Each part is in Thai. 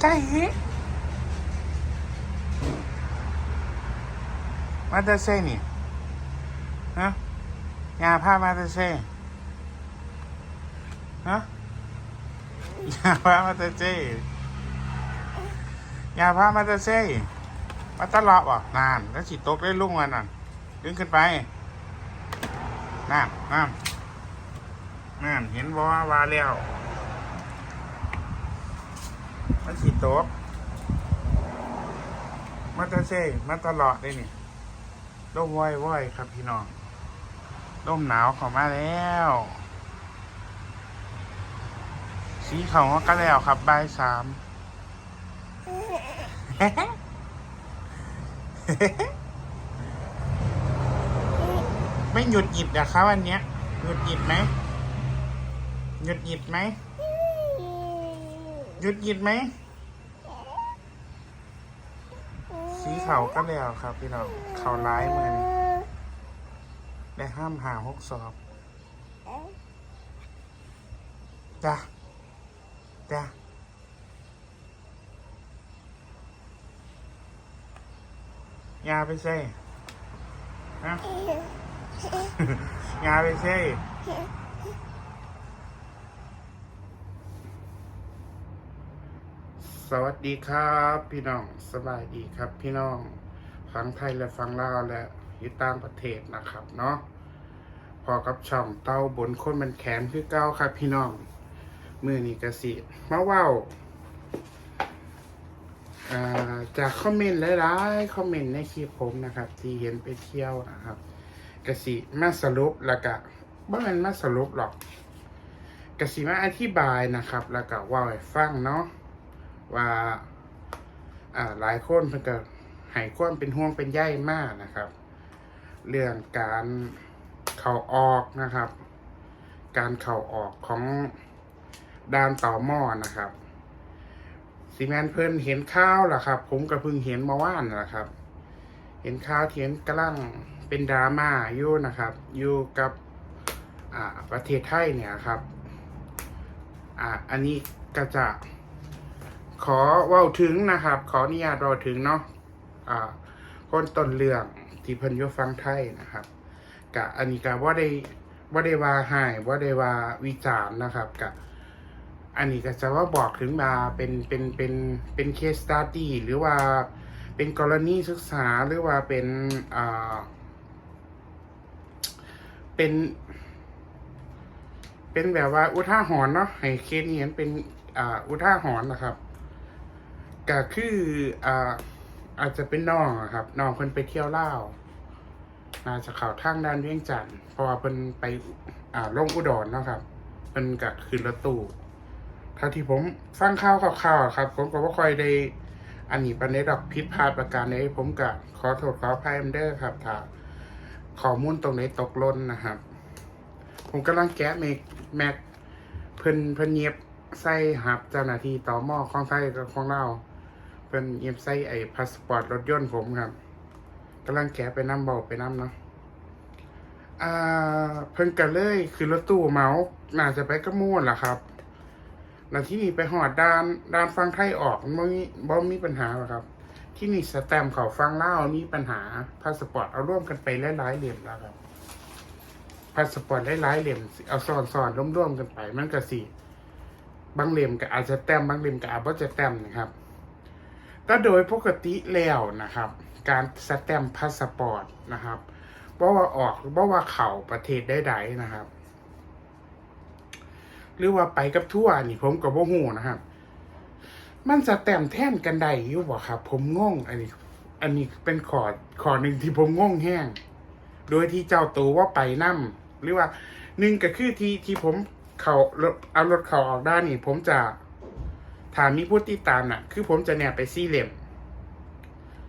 ใช่มาเตอร์เซ่นี่ฮะยาผ้ามาเตอร์เซ่ฮะยาผ้ามาเตอร์เซ่ยาผ้ามาเตอร์เซ่มาตลอดบ่นาน แล้วสิตกได้ลุ่งวันน่ะดึงขึ้นไปนั่นนั่นนั่นเห็นบ่ว่าว่าแล้ว มันสีโต๊ะมาตาเซ่มาตลอดเลยนี่ร่มว้อยว้อยครับพี่น้องร่มหนาวเข้ามาแล้ว สีเขาก็แล้วครับบ่ายสามไม่หยุดหยิบนะครับวันเนี้ยหยุดหยิบไหมหยุดหยิบไหม หยุดหยิบไหม สีเขาก็แล้วครับ พี่น้องเขาร้ายมือนี่ได้ห้ามหาหกสอบจ้ะจ้ะยาไปเซ่ฮะยาไปเซ่ สวัสดีครับ พี่น้องสบายดีครับ พี่น้องฟังไทยและฟังลาวและอยู่ต่างประเทศนะครับเนาะพอกับช่องเต้าบนคนมันแขนคือเก้าครับ พี่น้องมือนี้กระสิมาว้าอ่าจากคอมเมนต์หลายๆคอมเมนต์ในคลิปผมนะครับ ที่เห็นไปเที่ยวนะครับกระสิมาสรุปแล้วก็บ่แม่นมาสรุปหรอกกระสิมาอธิบายนะครับ แล้วก็ว่าให้ฟังเนาะ ว่าอ่าหลายคนเพิ่นก็ให้ความเป็นห่วงเป็นใยมากนะครับ เรื่องการเข่าออกนะครับ การเข่าออกของด้านต่อหม้อนะครับซีแมนเพิ่นเห็นข้าวล่ะครับ ผมก็เพิ่งเห็นมาว่านล่ะครับ เห็นข้าวเทียนกำลังเป็นดราม่าอยู่นะครับอยู่กับประเทศไทยเนี่ยครับ อ่า อันนี้ก็จะ ขอว่าถึงนะครับ ขออนุญาตเว่าถึงเนาะอ่าคนต้นเรื่องที่เพิ่นอยฟังไทยนะครับกะอันนี้กะว่าได้ว่าได้ว่าให้ว่าได้ว่าวิจารณ์นะครับกะอันนี้ก็จะว่าบอกถึงมาเป็นเป็นเป็นเป็นเคสตัดดี้หรือว่าเป็นกรณีศึกษาหรือว่าเป็นอ่าเป็นเป็นแบบว่าอุทาหรณ์เนาะให้เคสนี้เห็นเป็นอ่าอุทาหรณ์นะครับ ก็คืออ่าอาจจะเป็นน้องครับน้องเพิ่นไปเที่ยวเล่าวน่าจะเข้าวทางด้านเวียงจันทน์เพราะว่าเพิ่นไปอ่าลงอุดรเนาะครับเพิ่นก็ขึ้นรถตู้ถ้าที่ผมฟังข่าวข่าวๆครับ ผมก็บ่ค่อยได้ อันนี้ปานใดดอกผิดพลาดประการใดผมก็ขอโทษขออภัยเด้อครับถ้าข้อมูลตรงไหนตกหล่นนะครับ ผมกำลังแกะเมกแม็กเพิ่นเพิ่นเย็บใส่หับเจ้าหน้าที่ต่อหม้อของไทยกับของเราว เพิ่นเย็บใส่ไอ้พาสปอร์ตรถยนต์ผมครับกำลังแกะไปน้ำเบาไปน้ำเนาะอ่าเพิ่นก็เลยคือรถตู้เมาน่าจะไปกระมูลล่ะครับแล้วที่นี่ไปหอดด้านด้านฟังไทยออกมันบ่มีบ่มีปัญหาหรอครับ ที่นี่สแตมเขาฟังเล่ามีปัญหาพาสปอร์ตเอาร่วมกันไปหลายๆเหลี่ยมแล้วครับพาสปอร์ตหลายๆเหลี่ยมเอาซ้อนซ้อนร่วมๆกันไปมันก็สิบางเหลี่ยมก็อาจจะแต้มบางเหลี่ยมก็อาจจะแต้มนะครับ ก็โดยปกติแล้วนะครับ การสแตมป์พาสปอร์ตนะครับเพราว่าออกหรือว่าเข่าประเทศใดๆนะครับ หรือว่าไปกับทั่วร์นี่ผมกับว่หูนะครับ มันสแตมป์แท่นกันได้อยู่บ่ครับ ผมงงอันนี้อันนี้เป็นขอขอหนึ่งที่ผมงงแห้ง โดยที่เจ้าตัวว่าไปนั่มหรือว่าหนึ่งก็คือที่ที่ผมเขารถเอารถเขาออกด้านนี่ ผมจะ ถามมีผู้ติดตามน่ะ คือผมจะเนี่ยไปสี่เหลี่ยม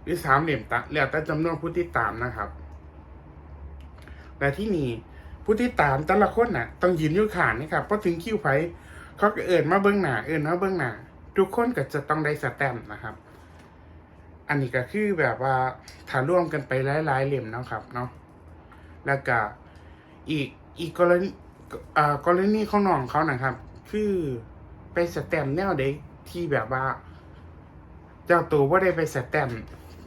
หรือสามเหลี่ยมตะแล้วแต่จำนวนผู้ติดตามนะครับแต่ที่นี่ผู้ติดตามแต่ละคนน่ะ ต้องยืนอยู่ขานนะครับเพราะถึงคิวไผเขาก็เอินมาเบื้องหน้าเอินมาเบื้องหน้าทุกคนก็จะต้องได้สแตมป์นะครับ อันนี้ก็คือแบบว่าถ้าร่วมกันไปหลายๆเหลี่ยมนะครับเนาะแล้วก็อีกอีกกรณีอ่ากรณีของน้องเขานะครับ คือไปสแตมป์แนวเด็ก ที่แบบว่า เจ้าตัวว่าได้ไปสแตม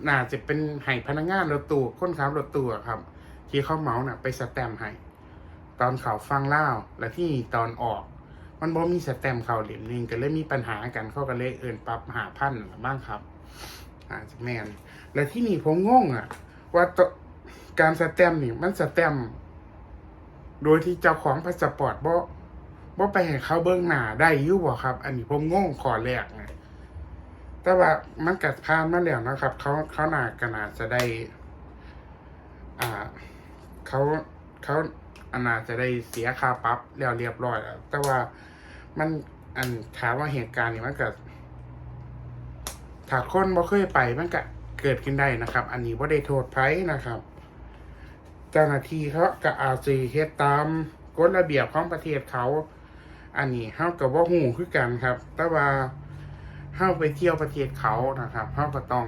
น่าจะเป็นให้พนักงานรถตู้คนขับรถตู้ครับ ที่เขาเมาน่ะ ไปสแตมให้ตอนเขาฟังเล่าและที่ตอนออก มันบ่มีสแตมเขาเหรียญหนึงก็เลยมีปัญหากันเขาก็เลยเอินปรับหาพันละบ้างครับอาจจะแมนและที่นี่ผมงงอะ ว่าตการสแตมนี่มันสแตมโดยที่เจ้าของพาสปอร์ตบ่ บ่ไปให้เขาเบิ้งหน้าได้อยู่บ่ครับ อันนี้ผมงงขอแรกนะแต่ว่ามันกัดพานมาแล้วนะครับ เขาเขาหนากน่าจะได้ อ่า เขาเขาอันนาจะได้เสียค่าปรับแล้วเรียบร้อยแล้วแต่ว่ามันอันถามว่าเหตุการณ์นี้มันเกิดถ้าคนบ่เคยไปมันก็เกิดขึ้นได้นะครับ อันนี้ว่าได้โทษไผนะครับ เจ้าหน้าที่เขาก็อาจสิเฮ็ดตามกฎระเบียบของประเทศเขา อันนี้เฮาก็บ่ฮู้คือกันครับ แต่ว่าเฮาไปเที่ยวประเทศเขานะครับเฮาก็ต้อง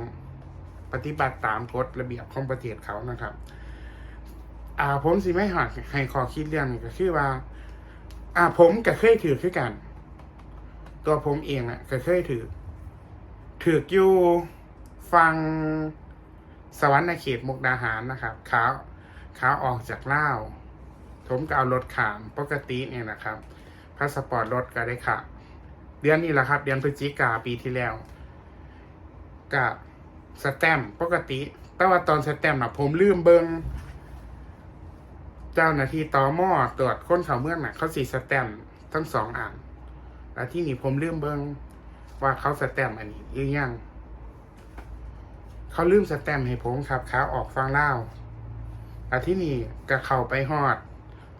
ปฏิบัติตามกฎระเบียบของประเทศเขานะครับ อ่าผมสิไม่หักให้ขอคิดเรื่องหนึ่งก็คือว่า อ่าผมก็เคยถือคือกัน ตัวผมเองอะก็เคยถือถืออยู่ฟังสวรรค์เขตมุกดาหารนะครับขาขาออกจากเล่าผมก็เอารถขามปกติเนี่ยนะครับ พาสปอร์ตรถก็ได้ค่ะ เดือนนี้แหละครับ เดือนพฤศจิกาปีที่แล้วกับสแตมปกติ แต่ว่าตอนสแตมนะผมลืมเบิงเจ้าหน้าที่ตอมอตรวจค้นเขาเมืองน่ะ เขาสีสแตมทั้งสองอันแล้วที่นี่ผมลืมเบิงว่าเขาสแตมอันนี้หรือยังเขาลืมสแตมให้ผมครับขาออกฟังเล่าวอาที่นี่ก็เข้าไปฮอด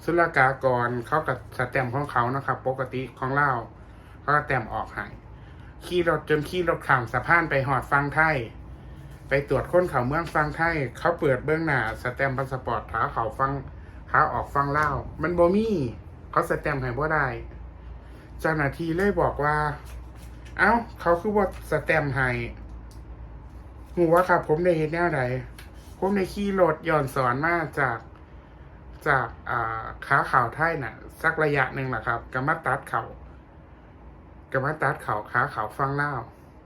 ศุลกากรเขากับสแตมของเขานะครับ ปกติของเล่าเขาก็แตมออกให้ขี่รถจนขี่รถข้ามสะพานไปฮอดฟังไทย ไปตรวจค้นเขาเมืองฟังไทย เขาเปิดเบื้องหน้าสแตมป์พาสปอร์ตขาเขาฟังขาออกฟังเล่ามันบ่มีเขาสแตมป์ให้บ่ได้เจ้าหน้าที่เลยบอกว่า เอ้า เขาคือว่าสแตมป์ให้หูว่าครับ ผมได้เห็นแนวใดผมได้ขี่รถย้อนสอนมาจาก จากอ่าขาข่าวไทยน่ะสักระยะหนึ่งแหละครับก็มาตัดเขาก็มาตัดเขาขาข่าวฟังเล่า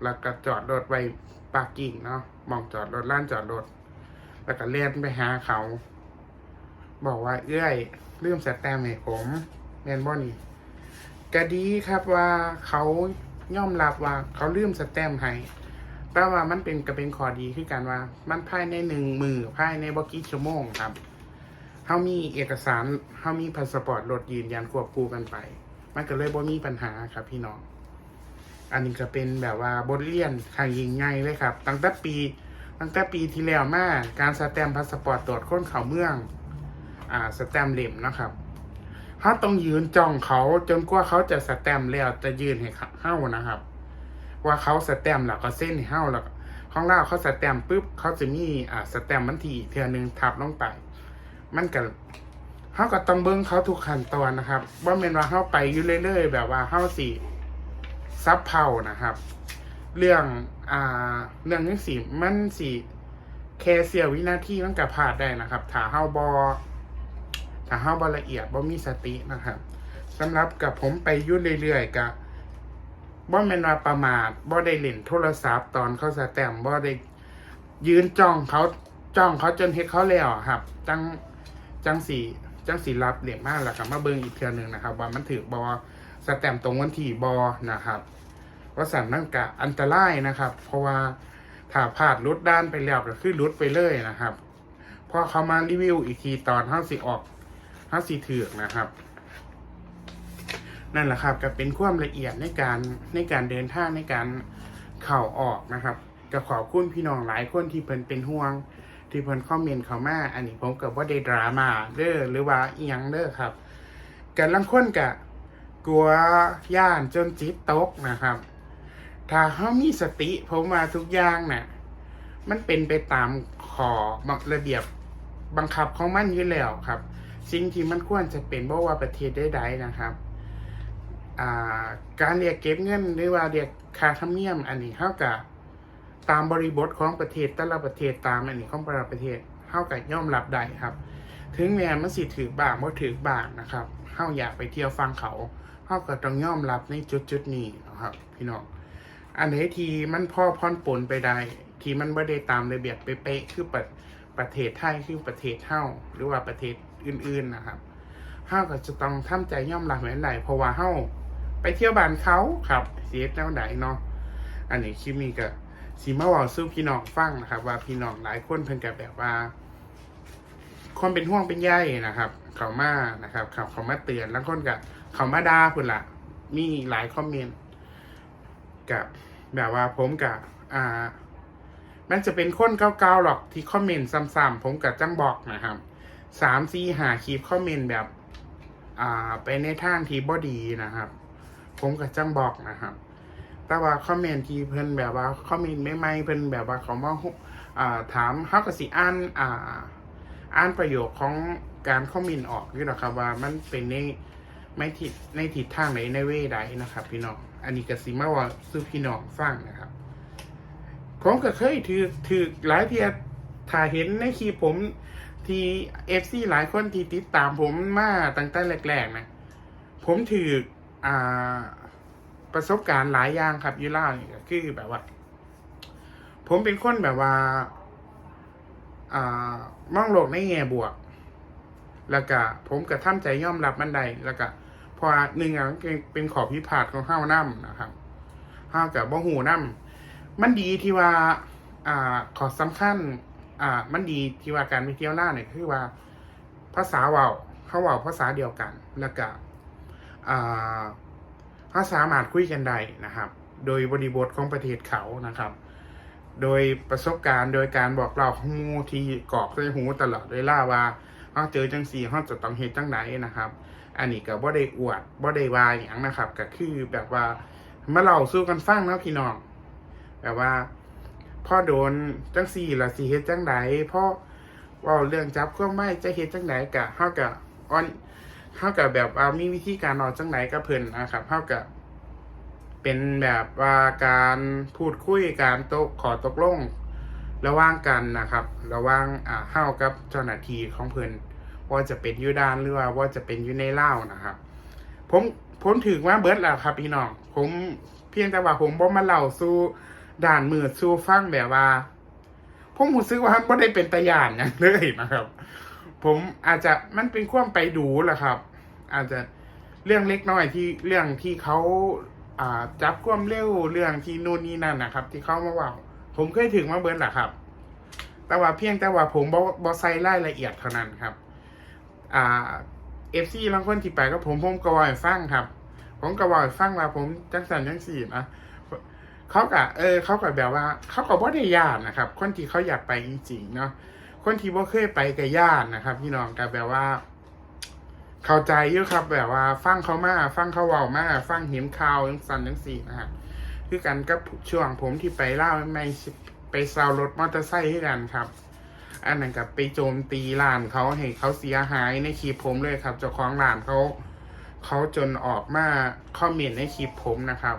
แล้วก็จอดรถไว้ปาร์กิ้งเนาะมองจอดรถล้านจอดรถ แล้วก็เลียนไปหาเขา บอกว่าเอื้อยเรื่องสแตมป์ให้ผมแมนบอนี่ก็ดีครับว่าเขายอมรับว่าเขาลืมสแตมป์ให้แต่ว่ามันเป็นก็เป็นขอดีคือกันว่า มันภายในหนึ่งมือภายในบกี่ชั่วโมงครับ เขามีเอกสารเขามีพาสปอร์ตรถยืนยันควบคู่กันไป มันก็เลยบ่มีปัญหาครับพี่น้อง อันนี้ก็เป็นแบบว่าบทเรียนทางยิงไงเลยครับ ตั้งแต่ปี ตั้งแต่ปีที่แล้วมาการสแตมพาสปอร์ตตรวจค้นเขาเมือง อ่าสแตมเหล่มนะครับเขาต้องยืนจ้องเขาจนกว่าเขาจะสแตมแล้วจะยืนให้เฮ้านะครับ ว่าเขาสแตมแล้วก็เส้นให้เฮ้าแล้วก็ของเราเขาสแตมปุ๊บเขาจะมีอ่าสแตมป์มันทีเทือหนึงทับลงไป มันก็เขาก็ต้องเบิ้งเขาทุกขั้นตอนนะครับว่าเป็นว่าเขาไปอยู่เรื่อยๆแบบว่าเขาสิซับเผานะครับ เรื่องอ่าเรื่องนี้สิมันสิแค่เสียววินาทีมันก็พลาดได้นะครับถ้าเฮาบอถ้าเฮาบอละเอียดบ่มีสตินะครับสำหรับกับผมไปยุ่เรื่อยๆกับบ่แม่นว่าประมาทบ่ได้เล่นโทรศัพท์ตอนเขาสแตมบ่ได้ยืนจ้องเขาจ้องเขาจนเฮ็ดเขาแล้วครับจัง จังสีจังสีรับเหลี่ยมมากแล้วครับมาเบิ่งอีกเทื่อหนึ่งนะครับ ว่ามันถือบอสแตมตรงวันที่บอนะครับว่าสั่นนั่นกะอันตรายนะครับ เพราะว่าถ้าพลาดรุดด้านไปแล้วก็คือรุดไปเลยนะครับพอเขามารีวิวอีกทีตอนห้าสิออกห้าสิถือกนะครับ นั่นแหละครับก็เป็นความละเอียดในการในการเดินทางในการเข่าออกนะครับก็ขอบคุณพี่น้องหลายคนที่เพิ่นเป็นห่วง ที่เพิ่นคอมเมนต์เข้ามาอันนี้ผมกับว่าได้ดราม่าเด้อหรือว่าอีหยังเด้อครับกันลังคนกะกลัวย่านจนจิตตกนะครับ ถ้าเขามีสติผมว่าทุกอย่างน่ะมันเป็นไปตามขอระเบียบบังคับของมันอยู่แล้วครับ สิ่งที่มันควรจะเป็นเพราะว่าประเทศใดๆนะครับการเรียกเก็บเงินหรือว่าเรียกค่าธรรมเนียมอันนี้เท่ากับ ตามบริบทของประเทศแต่ละประเทศตามอันนี้ของแต่ละประเทศเท่ากับย่อมรับได้ครับ ถึงแม้มันสิถือบางว่าถือบางนะครับเท่าอยากไปเที่ยวฟังเขาเท่ากับต้องย่อมรับในจุดจุดนี้นะครับ พี่น้องอันไหนทีมันพ่อพอนปนไปได้ ที่มันไม่ได้ตามระเบียบเป๊ะคือประประเทศไทยคือประเทศเฮาหรือว่าประเทศอื่นๆนะครับเฮาก็จะต้องทำใจย่อมรับแม่นได้เพราะว่าเฮาไปเที่ยวบ้านเขาครับเสียแนวใดเนาะอันนี้คลิปนี้ก็ สีมาเว่าสู้พี่น้องฟังนะครับ ว่าพี่น้องหลายคนเพิ่นก็แบบว่าความเป็นห่วงเป็นใยนะครับ เขามานะครับ เขาเขามาเตือนแล้วคนกับเขามาด่าพุ่นละมีหลายคอมเมนต์กับแบบว่าผมกับอ่ามันจะเป็นคนเก่าๆหรอกที่คอมเมนต์ซ้ำๆผมกับจังบอกนะครับสามสี่หาคลิปคอมเมนต์แบบ อ่า ไปในทางที่บอดีนะครับ ผมกับจังบอกนะครับ แต่ว่าคอมเมนต์ที่เพิ่นแบบว่าคอมเมนต์ไม่ๆเพิ่นแบบว่าเขามาอ่าถามเฮาก็สิอ่านอ่าอ่านประโยคของการคอมเมนต์ออกนี่หรอครับว่ามันเป็นในไม่ทิศในทิศทางไหนในเวใดนะครับ พี่น้องอันนี้ก็สิมาว่าสู้พี่น้องฟังนะครับผมก็เคยถือถือหลายเทียถ่ายเห็นในคลิปผมที่เอฟซีหลายคนที่ติดตามผมมาตั้งแต่แรกๆนะผมถืออ่า ประสบการณ์หลายอย่างครับยูเล่าวนี่ก็คือแบบว่า ผมเป็นคนแบบว่าอ่ามองโลกในแง่บวก แล้วก็ผมก็ทำใจยอมรับมันได้แล้วก็พอหนึ่งอะเป็นขอบพิพาทของห้าวน้ำนะครับห้าวกับบ่หูน้ำมันดีที่ว่า อ่าขอสำคัญ อ่า มันดีที่ว่าการไปเที่ยวหน้าเนี่ยคือว่าภาษาเว้าเขาเว้าภาษาเดียวกัน แล้วก็อ่า เขาสามารถคุยกันได้นะครับ โดยบริบทของประเทศเขานะครับ โดยประสบการณ์โดยการบอกเล่าของหมูที่กรอกใส่หูตลอดเวลาว่าเขาเจอจังสีเขาจะต้องเฮ็ดจังไหนนะครับ อันนี้ก็บ่ได้อวดบ่ได้วายอย่างนะครับ ก็คือแบบว่ามาเล่าสู้กันฟังเนาะพี่น้องแบบว่าพ่อโดนจังสี่ละสิเฮ็ดจังไดพ่อว่าเรื่องจับก็ไม่จะเฮ็ดจังไดกะเฮาก็อ่อน เฮาก็แบบว่ามีวิธีการนอนจังไหนก็เพิ่นนะครับเฮาก็เป็นแบบว่าการพูดคุยการตกขอตกลง ระหว่างกันนะครับ ระหว่างอ่าเฮากับเจ้าหน้าที่ของเพิ่นว่าจะเป็นยูดานหรือว่าว่าจะเป็นยูในเล่านะครับ ผมผมถือว่าเบิร์ดแล้วครับพี่น้องผมเพียงแต่ว่าผมบ่มาเล่าสู่ด่านมือสู่ฟังแบบว่า ผมรู้สึกว่าบ่ได้เป็นตะยานอย่างเลยนะครับ ผมอาจจะมันเป็นความไปดูแหละครับ อาจจะเรื่องเล็กน้อยที่เรื่องที่เขาอ่าจับความเร็วเรื่องที่นู่นนี่นั่นนะครับ ที่เขามาว่าผมเคยถึงมาเบิร์นแหละครับ แต่ว่าเพียงแต่ว่าผมบอบอใส่รายละเอียดเท่านั้นครับ อ่าเอฟซีบางคนที่ไปก็ผมผมกระวายฟังครับ ผมกระวายฟังว่าผมจังสันจังสีนะเขากะเออเขากะแบบว่า เขาก็บ่ได้ญาตินะครับ คนที่เขาอยากไปจริงๆเนาะคนที่บ่เคยไปกับญาตินะครับ พี่น้องกับแบบว่า เข้าใจเยอะครับแบบว่า ฟังเขามาฟังเขาเว้ามาฟังเห็นข่าวจังสันจังสี่นะครับคือกันกับช่วงผมที่ไปเล่าไม่ไปซาวรถมอเตอร์ไซค์ให้กันครับ อันนั้นกับไปโจมตีร้านเขาให้เขาเสียหายในคลิปผมเลยครับเจ้าของร้านเขาเขาจนออกมาคอมเมนต์ในคลิปผมนะครับ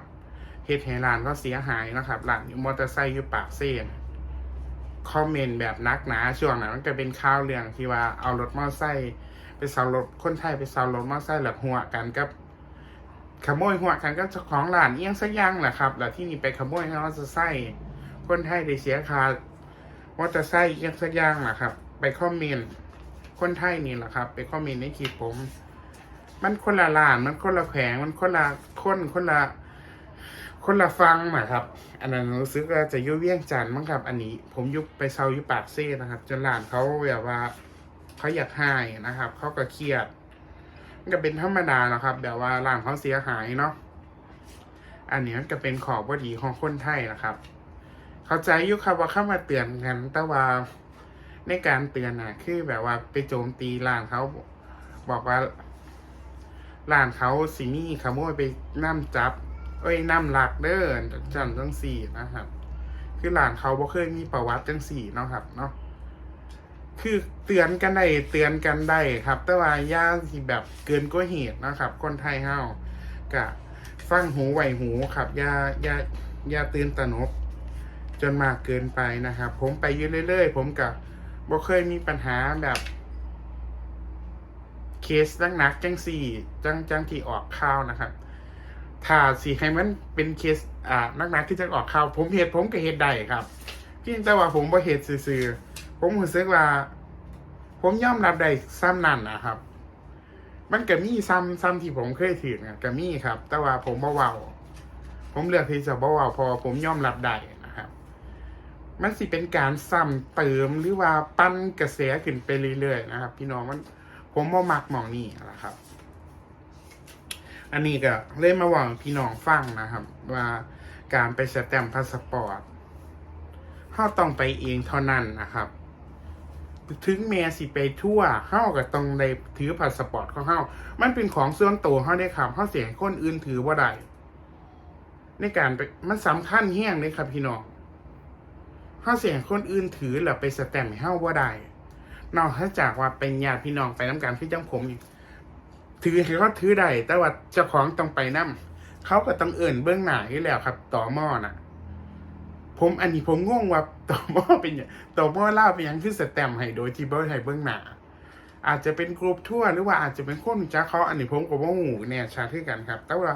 เหตุให้ร้านเขาเสียหายนะครับร้านอยู่มอเตอร์ไซค์อยู่ปากเส้นคอมเมนต์แบบนักหนาช่วงนั้นมันจะเป็นข่าวเรื่องที่ว่าเอารถมอเตอร์ไซค์ ไปเซารถคนไทยไปเซารถมอไซค์หลักหัวกันกับขโมยหัวกันก็เจ้าของร้านเอียงสักอย่างแหละครับแล้วที่นี่ไปขโมยเขาจะใส่คนไทยได้เสียค่าว่าจะใส่เอียงสักอย่างแหละครับ ไปคอมเมนต์คนไทยนี่แหละครับ ไปคอมเมนต์ในคลิปผม มันคนละร้านมันคนละแผงมันคนละคนคนละคนละฟังนะครับ อันนั้นรู้สึกว่าจะยุ่เวียงจันทน์มั้งครับ อันนี้ ผมยุบไปเซาอยู่ปากเซ่นะครับ จนร้านเขาแบบว่า เขาอยากให้นะครับ เขาก็เครียดก็เป็นธรรมดาแล้วครับแบบว่าร้านเขาเสียหายเนาะอันนี้มันก็เป็นขอบพอดีของคนไทยนะครับ เข้าใจอยุครับว่าเข้ามาเตือนกัน แต่ว่าในการเตือนน่ะคือแบบว่าไปโจมตีร้านเขาบอกว่าร้านเขาสินี่ขโมยไปน้ำจับ เอ้ยน้ำหลักเด้อจันจังสี่นะครับ คือร้านเขาบ่เคยมีประวัติจังสี่เนาะครับเนาะ คือเตือนกันได้เตือนกันได้ครับ แต่ว่าย่าสิแบบเกินกว่าเหตุนะครับ คนไทยเฮากะฟังหูไหวหูครับย่าย่าย่าตื่นตระหนกจนมากเกินไปนะครับ ผมไปยู่เรื่อยๆ ผมกับบ่เคยมีปัญหาแบบเคสนักนักๆจังสี่ จังจังที่ออกข่าวนะครับถ้าสิให้มันเป็นเคสอ่านักนักๆที่จะออกข่าว ผมเหตุผมก็เหตุได้ครับเพียงแต่ว่าผมบ่เหตุซื่อๆ ผมรู้สึกว่า ผมยอมรับได้ซ้ำนั่นนะครับ มันก็มีซ้ำซ้ำที่ผมเคยถือนะก็มีครับ แต่ว่าผมบ่เว้าผมเลือกที่จะบ่เว้าเพอผมยอมรับได้นะครับ มันสิเป็นการซ้ำเติมหรือว่าปั้นกระแสขึ้นไปเรื่อยๆนะครับ พี่น้องมันผมบ่มักหมองนี่นะครับ อันนี้ก็เลยมาหวังพี่น้องฟังนะครับ ว่าการไปสแตมพาสปอร์ตเขาต้องไปเองเท่านั้นนะครับ ถึงแม้สิไปทั่วเฮาก็ต้องได้ถือพาสปอร์ตของเฮามันเป็นของส่วนตัวเฮาได้ครับเฮาเสียให้คนอื่นถือบ่าได้ในการไปมันสำคัญแห้งเลยครับพี่น้องเฮาเสียให้คนอื่นถือแล้วไปสแตมป์ให้เฮาบ่าได้นอกจากว่าเป็นญาติพี่น้องไปนํกันคือจังผมนี่ถือให้เขาถือได้แต่ว่าเจ้าของต้องไปนํเขาก็ต้องเอิ่นเบื้องหน้าอยู่แล้วครับต่อหม้อน่ะ ผมอันนี้ผมงงว่าต่อหม้อเป็นอย่างต่อหม้อเล่าเป็นอย่างคือสแตมให้โดยที่เบิร์ให้เบื้องหน้าอาจจะเป็นกรุ๊ปทั่วหรือว่าอาจจะเป็นคนจ้าเขาอันนี้ผมก็บ่หูเนี่ยชาที่กันครับ แต่ว่า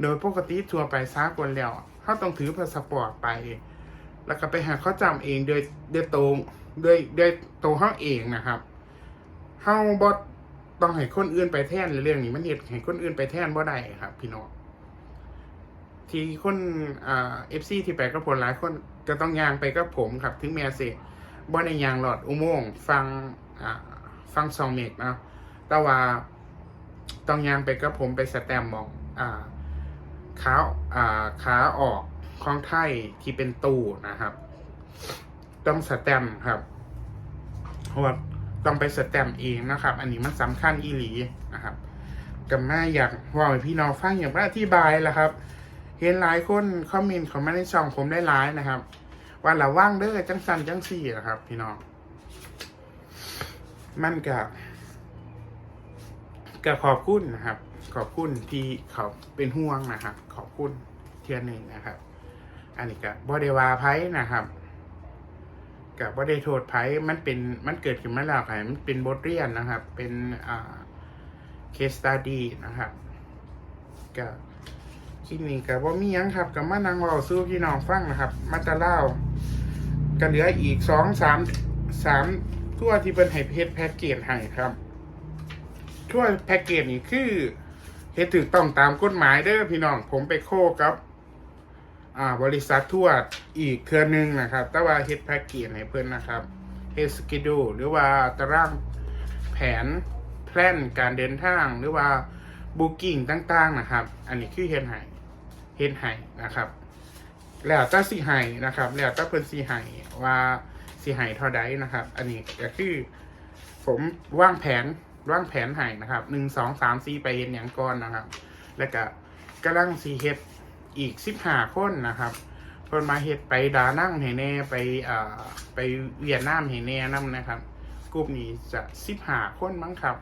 โดยปกติทัวร์ไปซากนแล้วเขาต้องถือพาสปอร์ตไป แล้วก็ไปหาเขาจำเองโดยโดยตรงโดยโดยตัวเขาเองนะครับเขาบอต้องให้คนอื่นไปแทนเรื่องนี้มันเหตุให้คนอื่นไปแทนบ่ได้ครับ พี่น้อง ที่คนอ่าเอฟซีที่ไปกับผมหลายคนก็ต้องยางไปกับผมครับ ถึงแม้สิบ่ในยางหลอดอุโมงค์ฟังอ่าฟังซองเมกนะแต่ว่าต้องยางไปกับผมไปสแตมมองอ่าขาอ่าขาออกของไทยที่เป็นตู้นะครับ ต้องสแตมครับเพราะว่าต้องไปสแตมเองนะครับ อันนี้มันสำคัญอีหลีนะครับกับแม่อยากว่าพี่น้องฟังอย่างว่าอธิบายและครับ เห็นหลายคนคอมเมนต์ของมาในช่องผมได้หลายนะครับ ว่าระว่างเด้อจังสันจังสี่นะครับ พี่น้องมันกับกับขอบคุณนะครับ ขอบคุณที่เขาเป็นห่วงนะครับ ขอบคุณเทียนหนึ่งนะครับ อันนี้กับบอดวาไพ่นะครับกับบอดโทษไพ่มันเป็นมันเกิดขึ้นมาแล้วไงมันเป็นบทเรียนนะครับ เป็นอ่าเคสตัดดี้นะครับกับ ลิปนี้ก็บ่มียังครับก็มานั่งเว้าสู่พี่น้องฟังนะครับ มาตะเล่าก็เหลืออีกสองสามสามทั่วที่เป็นให้เพจแพ็กเกจให้ครับทั่วแพ็กเกจนี่คือเฮ็ดถูกต้องตามกฎหมายเด้อพี่น้องผมไปโคกับ อ่าบริษัททั่วอีกเครือหนึงนะครับ แต่ว่าเฮ็ดแพ็กเกจให้เพิ่นนะครับเฮ็ดสกิดูหรือว่าตารางแผนแพลนการเดินทางหรือว่าบุ๊กิ้งต่างๆนะครับ อันนี้คือเฮ็ดให้ เฮ็ดให้นะครับ แล้วแต่สิให้นะครับ แล้วแต่เพิ่นสิให้ว่าสิให้เท่าใดนะครับ อันนี้ก็คือผมวางแผนวางแผนให้นะครับหนึ่งสองสามสี่ไปเฮ็ดหยังก่อนนะครับ แล้วก็กำลังสิเฮ็ดอีกสิบห้าคนนะครับเพิ่นมาเฮ็ดไปดานั่งให้แน่ไปอ่าไปเวียดนามให้แน่นํนะครับกลุ่มนี้จะสิบห้าคนมั้งครับ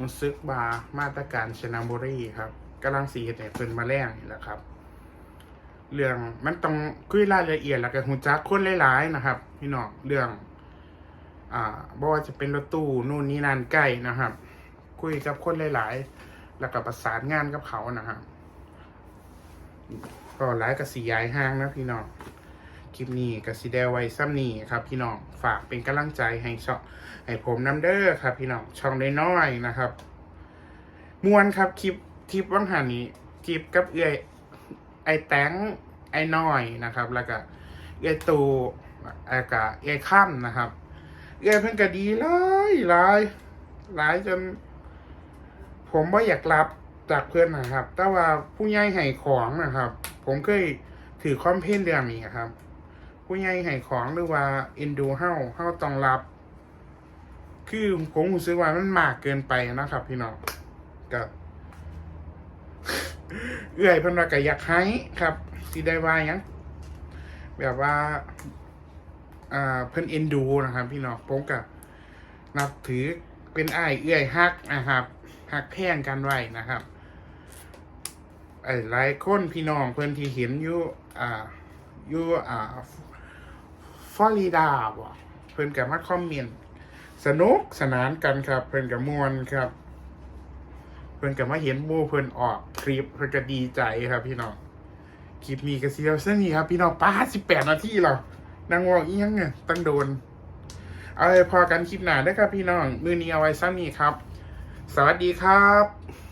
รู้สึกบามาตรการชนะบุรีครับกำลังสีเฮ็ดให้เพิ่นมาแรงนี่แหละครับ เรื่องมันต้องคุยรายละเอียดแล้วก็หูจักคนหลายๆนะครับ พี่น้องเรื่อง อ่าบ่ว่าจะเป็นรถตู้นู่นนี่นั่นใกล้นะครับ คุยกับคนหลายๆ แล้วก็ประสานงานกับเขานะครับก็หลายกับสียายห้างนะพี่น้องคลิปนี้กับสีแดไว้ซ้ำนี่ครับ พี่น้องฝากเป็นกำลังใจให้ช่องให้ผมน้ำเด้อครับ พี่น้องช่องน้อยๆนะครับมวนครับคลิปคลิปวังหันนี้คลิปกับเอื้อย อแตงไอน้อยนะครับ แล้วก็เอ้ตูแล้วก็เอื้อยค่ำนะครับเอื้อยเพิ่นก็ดีหลายหลายหลายจน ผมว่าอยากรับจากเพื่อนนะครับ แต่ว่าผู้ใหญ่ให้ของนะครับ ผมเคยถือคอมเพลนเรื่องนี้ครับ ผู้ใหญ่ให้ของหรือว่าเอ็นดูเฮ้าเฮ้าต้องรับ คือผมรู้สึกว่ามันมากเกินไปนะครับ พี่น้องก็ เอื้อยเพิ่นว่าก็อยากให้ครับสิได้ว่าหยังแบบว่าอ่าเพิ่นเอ็นดูนะครับ พี่น้องผมก็นับถือเป็นอ้ายเอื้อยฮักนะครับฮักแพงกันไว้นะครับไอ้หลายคนพี่น้องเพิ่นที่เห็นอยู่อ่าอยู่อ่าฟลอริดาบ่เพิ่นก็มาคอมเมนต์สนุกสนานกันครับ เพิ่นก็ม่วนครับ เพิ่นก็มาเห็นมู่เพิ่นออกคลิปเพิ่นก็ดีใจครับพี่น้องคลิปนี้ก็เสียวเส้นนี้ครับ พี่น้องป้าสิบแปดนาทีหรอนางวอกอียังเนี่ยตั้งโดน เอาเลยพอกันคลิปหน้าได้ครับพี่น้องมือนี้เอาไว้ซ้ำนี้ครับ สวัสดีครับ